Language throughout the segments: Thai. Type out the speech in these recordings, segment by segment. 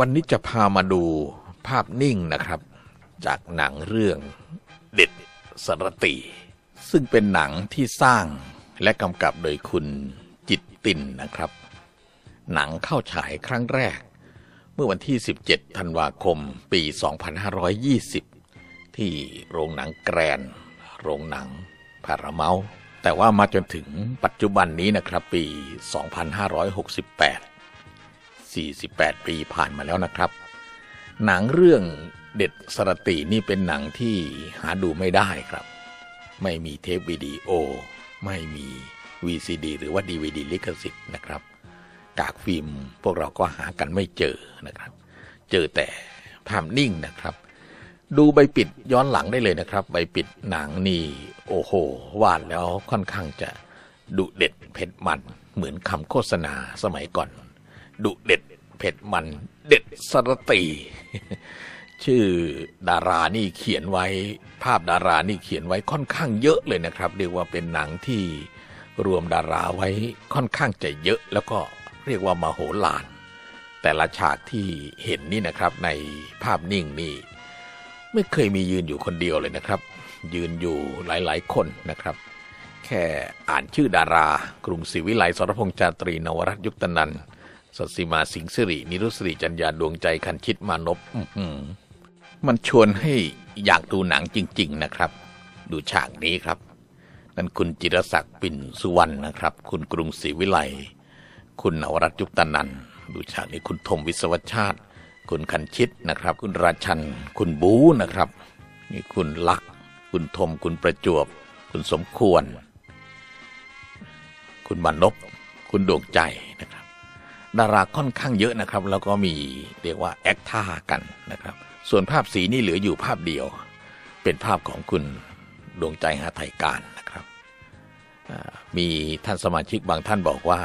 วันนี้จะพามาดูภาพนิ่งนะครับ จากหนังเรื่องเด็ดสรติ ซึ่งเป็นหนังที่สร้างและกำกับโดยคุณจิตตินนะครับ หนังเข้าฉายครั้งแรก เมื่อวันที่ 17 ธันวาคมปี 2520 ที่โรงหนังแกรน โรงหนังพาราเมาแต่ว่ามาจนถึงปัจจุบันนี้นะครับปี 2568 48 ปีผ่านมาแล้วนะครับ หนังเรื่องเด็ดสรตินี่เป็นหนังที่หาดูไม่ได้ครับ ไม่มีเทปวิดีโอ ไม่มี VCD หรือว่า DVD ลิขสิทธิ์นะครับ กากฟิล์มพวกเราก็หากันไม่เจอนะครับ เจอแต่ภาพนิ่งนะครับ ดูใบปิดย้อนหลังได้เลยนะครับ ใบปิดหนังนี่โอ้โหวาดแล้วค่อนข้างจะดุเด็ดเผ็ดมันเหมือนคำโฆษณาสมัยก่อน ดุเด็ด เผ็ดมัน เด็ดสรติชื่อดารานี่เขียนไว้ ภาพดารานี่เขียนไว้ค่อนข้างเยอะเลยนะครับ เรียกว่าเป็นหนังที่รวมดาราไว้ค่อนข้างจะเยอะ แล้วก็เรียกว่ามาโหฬารแต่ละฉากที่เห็นนี่นะครับ ในภาพนิ่งนี่ไม่เคยมียืนอยู่คนเดียวเลยนะครับ ยืนอยู่หลายๆ คนนะครับ แค่อ่านชื่อดารากรุงศรีวิไลสรพงษ์จาตรีนวรัตยุคตนัน ท์สศิมาสิงสิริ นิรุสริจัญญาดวงใจคันชิตมานพมันชวนให้อยากดูหนังจริง ๆ นะครับ ดูฉากนี้ครับ นั่นคุณจิรศักดิ์ปิ่นสุวรรณนะครับ คุณกรุงศรีวิไลคุณนวรัตยุคตนันดูฉากนี้คุณธมวิศวชาติ คุณคันชิตนะครับ คุณราชัน คุณบูนะครับนี่คุณลักษ์คุณธมคุณประจวบ คุณสมควร คุณมานพคุณดวงใจนะครับ ดาราค่อนข้างเยอะนะครับ แล้วก็มีเรียกว่าแอคท่ากันนะครับ ส่วนภาพสีนี่เหลืออยู่ภาพเดียว เป็นภาพของคุณดวงใจหาไทยการนะครับ มีท่านสมาชิกบางท่านบอกว่า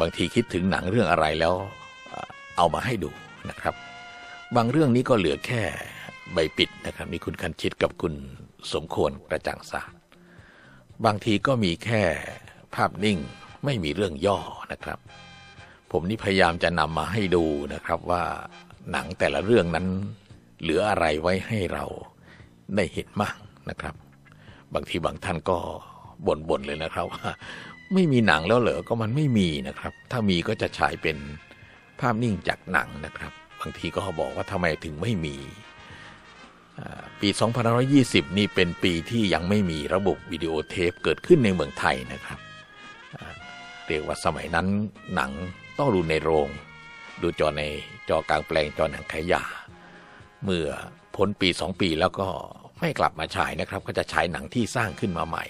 บางทีคิดถึงหนังเรื่องอะไรแล้วเอามาให้ดูนะครับ บางเรื่องนี้ก็เหลือแค่ใบปิดนะครับมีคุณคันชิตกับคุณสมควรกระจ่างศาสตร์บางทีก็มีแค่ภาพนิ่ง ไม่มีเรื่องย่อนะครับ ผมนี่พยายามจะนำมาให้ดูนะครับว่าหนังแต่ละเรื่องนั้น เหลืออะไรไว้ให้เราได้เห็นมากนะครับ บางทีบางท่านก็บ่นๆเลยนะครับว่า ไม่มีหนังแล้วเหรอก็มันไม่มีนะครับ ถ้ามีก็จะฉายเป็นภาพนิ่งจากหนังนะครับ บางทีก็บอกว่าทำไมถึงไม่มีอ่าปี 2520 นี่เป็นปีที่ยังไม่มีระบบวิดีโอเทปเกิดขึ้นในเมืองไทยนะครับ เรียกว่าสมัยนั้นหนังต้องดูในโรง ดูจอในจอกลางแปลงจอหนังขายา เมื่อพ้นปีสองปีแล้วก็ไม่กลับมาฉายนะครับ ก็จะฉายหนังที่สร้างขึ้นมาใหม่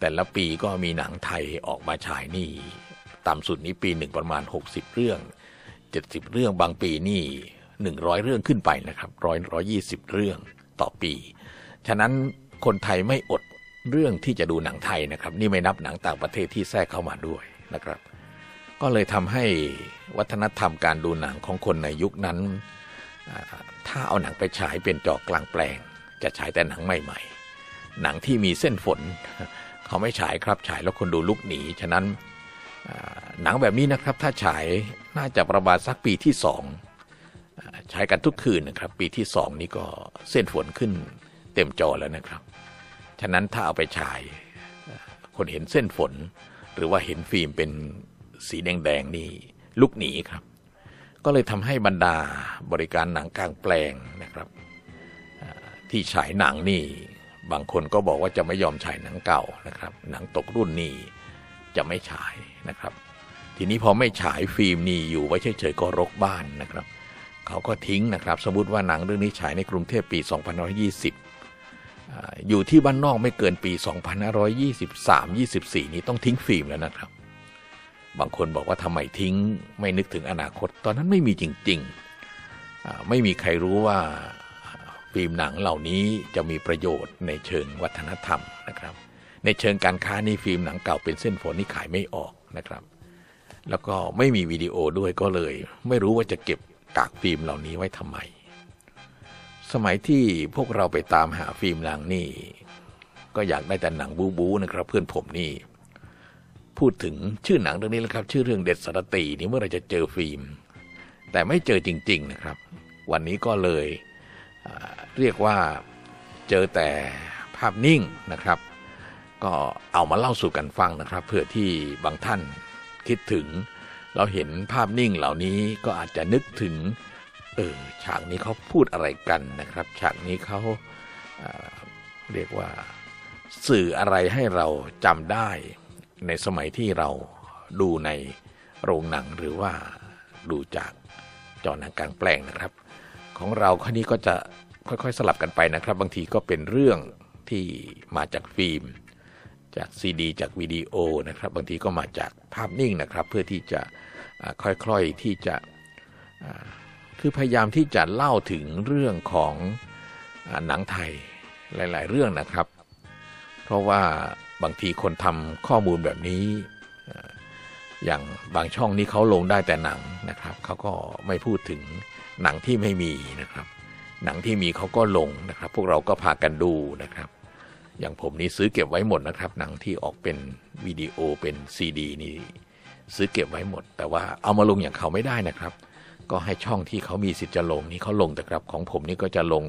แต่ละปีก็มีหนังไทยออกมาฉายนี่ต่ำสุดนี้ปีหนึ่งประมาณ 60 เรื่อง 70 เรื่องบางปีนี่100 เรื่องขึ้นไปนะครับร้อยร้อยี่สิบเรื่องต่อปี ฉะนั้นคนไทยไม่อด เรื่องที่จะดูหนังไทยนะครับ นี่ไม่นับหนังต่างประเทศที่แทรกเข้ามาด้วยนะครับ ก็เลยทำให้วัฒนธรรมการดูหนังของคนในยุคนั้น ถ้าเอาหนังไปฉายเป็นจอกลางแปลง จะฉายแต่หนังใหม่ๆ หนังที่มีเส้นฝน เขาไม่ฉายครับฉายแล้วคนดูลุกหนีฉะนั้นหนังแบบนี้นะครับถ้าฉายน่าจะประมาณสักปีที่สองอ่าฉายกันทุกคืนนะครับ ปีที่สองนี้ก็เส้นฝนขึ้นเต็มจอแล้วนะครับ ฉะนั้นถ้าเอาไปฉาย คนเห็นเส้นฝน หรือว่าเห็นฟิล์มเป็นสีแดงๆนี่ลุกหนีครับ ก็เลยทำให้บรรดาบริการหนังกลางแปลงนะครับที่ฉายหนังนี่ บางคนก็บอกว่าจะไม่ยอมฉายหนังเก่านะครับ หนังตกรุ่นนี่จะไม่ฉายนะครับ ทีนี้พอไม่ฉายฟิล์มนี่อยู่ไว้เฉยๆก็รกบ้านนะครับ เขาก็ทิ้งนะครับ สมมติว่าหนังเรื่องนี้ฉายในกรุงเทพปี 2520 อยู่ที่บ้านนอกไม่เกินปี 2523-24 นี้ต้องทิ้งฟิล์มแล้วนะครับ บางคนบอกว่าทำไมทิ้งไม่นึกถึงอนาคต ตอนนั้นไม่มีจริงๆ ไม่มีใครรู้ว่าฟิล์มหนังเหล่านี้จะมีประโยชน์ในเชิงวัฒนธรรมนะครับ ในเชิงการค้านี่ฟิล์มหนังเก่าเป็นเส้นฝนนี่ขายไม่ออกนะครับ แล้วก็ไม่มีวิดีโอด้วยก็เลย ไม่รู้ว่าจะเก็บกากฟิล์มเหล่านี้ไว้ทำไม มัยที่พวกเราไปตามหาฟิล์มหนังนี่ ก็อยากได้แต่หนังบูบูนะครับ เพื่อนผมนี่ พูดถึงชื่อหนังเรื่องนี้แล้วครับ ชื่อเรื่องเด็ดสารตีนี่เมื่อไรจะเจอฟิล์ม แต่ไม่เจอจริง ๆนะครับ วันนี้ก็เลยเรียกว่าเจอแต่ภาพนิ่งนะครับ ก็เอามาเล่าสู่กันฟังนะครับเพื่อที่บางท่านคิดถึง เราเห็นภาพนิ่งเหล่านี้ก็อาจจะนึกถึง เออฉากนี้เขาพูดอะไรกันนะครับ ฉากนี้เขาเรียกว่าสื่ออะไรให้เราจำได้ในสมัยที่เราดูในโรงหนังหรือว่าดูจากจอหนังกลางแปลงนะครับ ของเราคราวนี้ก็จะค่อยๆสลับกันไปนะครับ บางทีก็เป็นเรื่องที่มาจากฟิล์ม จากซีดี จากวิดีโอนะครับ บางทีก็มาจากภาพนิ่งนะครับ เพื่อที่จะค่อยๆที่จะ คือพยายามที่จะเล่าถึงเรื่องของอหนังไทยหลาย ๆ เรื่องนะครับ เพราะว่าบางทีคนทำข้อมูลแบบนี้อ่าอย่างบางช่องนี้เขาลงได้แต่หนังนะครับเขาก็ไม่พูดถึงหนังที่ไม่มีนะครับ หนังที่มีเขาก็ลงนะครับ พวกเราก็พากันดูนะครับ อย่างผมนี่ซื้อเก็บไว้หมดนะครับ หนังที่ออกเป็นวิดีโอเป็นซีดีนี่ซื้อเก็บไว้หมด แต่ว่าเอามาลงอย่างเขาไม่ได้นะครับ ก็ให้ช่องที่เขามีสิทธิ์จะลงนี่เขาลงแต่ครับของผมนี่ก็จะลง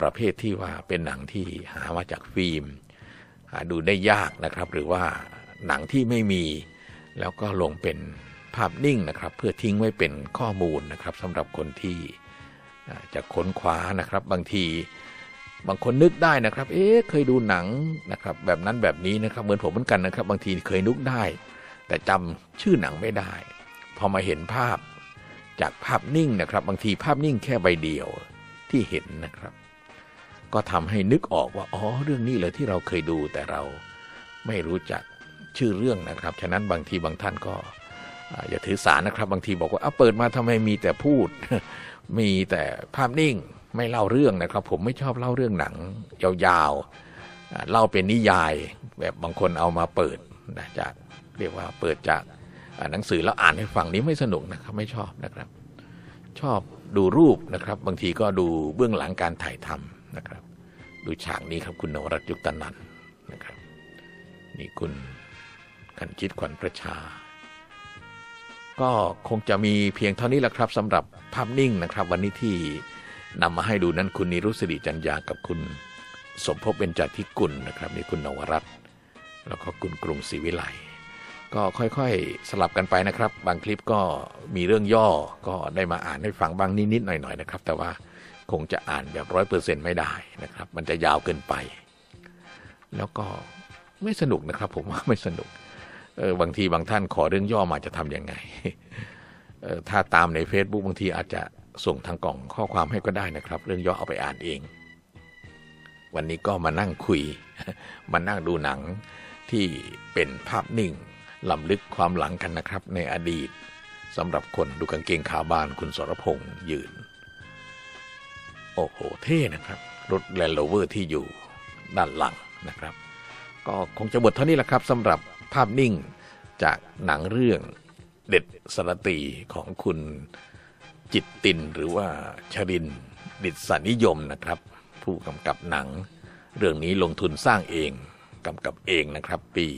ประเภทที่ว่าเป็นหนังที่หามาจากฟิล์มหาดูได้ยากนะครับ หรือว่าหนังที่ไม่มี แล้วก็ลงเป็นภาพนิ่งนะครับ เพื่อทิ้งไว้เป็นข้อมูลนะครับสำหรับคนที่จะค้นคว้านะครับ บางทีบางคนนึกได้นะครับ เอ๊ะเคยดูหนังนะครับ แบบนั้นแบบนี้นะครับ เหมือนผมเหมือนกันนะครับ บางทีเคยนึกได้ แต่จำชื่อหนังไม่ได้ พอมาเห็นภาพ จากภาพนิ่งนะครับ บางทีภาพนิ่งแค่ใบเดียวที่เห็นนะครับ ก็ทำให้นึกออกว่าอ๋อเรื่องนี้เลยที่เราเคยดูแต่เราไม่รู้จักชื่อเรื่องนะครับ ฉะนั้นบางทีบางท่านก็อย่าถือสานะครับ บางทีบอกว่าเอาเปิดมาทำไมมีแต่พูด มีแต่ภาพนิ่งไม่เล่าเรื่องนะครับ ผมไม่ชอบเล่าเรื่องหนังยาวๆเล่าเป็นนิยาย แบบบางคนเอามาเปิดนะจากเรียกว่าเปิดจาก หนังสือแล้วอ่านให้ฟังนี้ไม่สนุกนะครับไม่ชอบนะครับ ชอบดูรูปนะครับ บางทีก็ดูเบื้องหลังการถ่ายทำนะครับ ดูฉากนี้ครับคุณนวรัตยุคตนันนะครับ นี่คุณขันชิดขวัญประชา ก็คงจะมีเพียงเท่านี้แหละครับสำหรับภาพนิ่งนะครับ วันนี้ที่นำมาให้ดูนั้นคุณนิรุสิริจันยากับคุณสมภพเบญจทิกุลนะครับนี่คุณนวรัตแล้วก็คุณกรุงศรีวิไล ก็ค่อยๆสลับกันไปนะครับ บางคลิปก็มีเรื่องย่อก็ได้มาอ่านให้ฟังบ้างนิดๆหน่อยๆนะครับ แต่ว่าคงจะอ่านแบบร้อยเปอร์เซ็นต์ไม่ได้นะครับ มันจะยาวเกินไป แล้วก็ไม่สนุกนะครับ ผมว่าไม่สนุกเออบางทีบางท่านขอเรื่องย่อมาจะทำยังไงเออถ้าตามใน Facebook บางทีอาจจะส่งทางกล่องข้อความให้ก็ได้นะครับ เรื่องย่อเอาไปอ่านเอง วันนี้ก็มานั่งคุย มานั่งดูหนังที่เป็นภาพนิ่ง ลำลึกความหลังกันนะครับ ในอดีตสำหรับคนดูกางเกงขาบานคุณสรพงษ์ยืน โอ้โหเท่นะครับ รถแลนด์โรเวอร์ที่อยู่ด้านหลังนะครับ ก็คงจะหมดเท่านี้แหละครับสำหรับภาพนิ่งจากหนังเรื่องเด็ดสรตีของคุณจิตตินหรือว่าชรินดิษนิยมนะครับ ผู้กำกับหนัง เรื่องนี้ลงทุนสร้างเองกำกับเองนะครับ ปี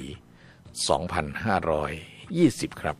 2520 ครับ